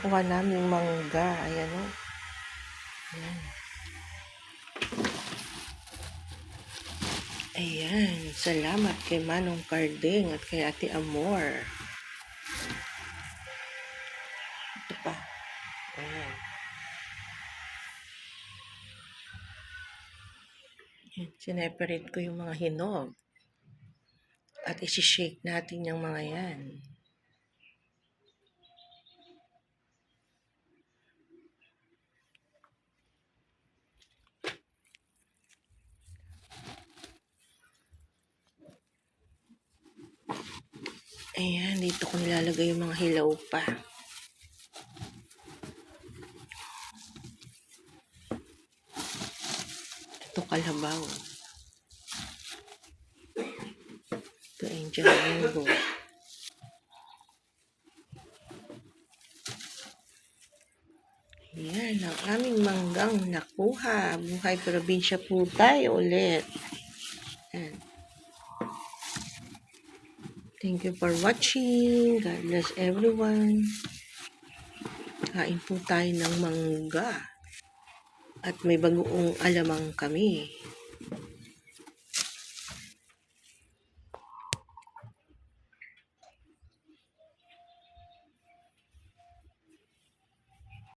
nakuha namin mangga. Ayan o. Ayan. Ayan. Salamat kay Manong Carding at kay Ate Amor. Ito pa. Ayan. Sineparate ko yung mga hinog. At isi-shake natin yung mga yan. Ayan, dito ko nilalagay yung mga hilaw pa. Ito kalabaw. Ito angel mango. Ayan, ang aming manggang nakuha. Buhay probinsya po tayo ulit. Ayan. Thank you for watching. God bless everyone. Kain po tayo ng mangga. At may bagoong alamang kami.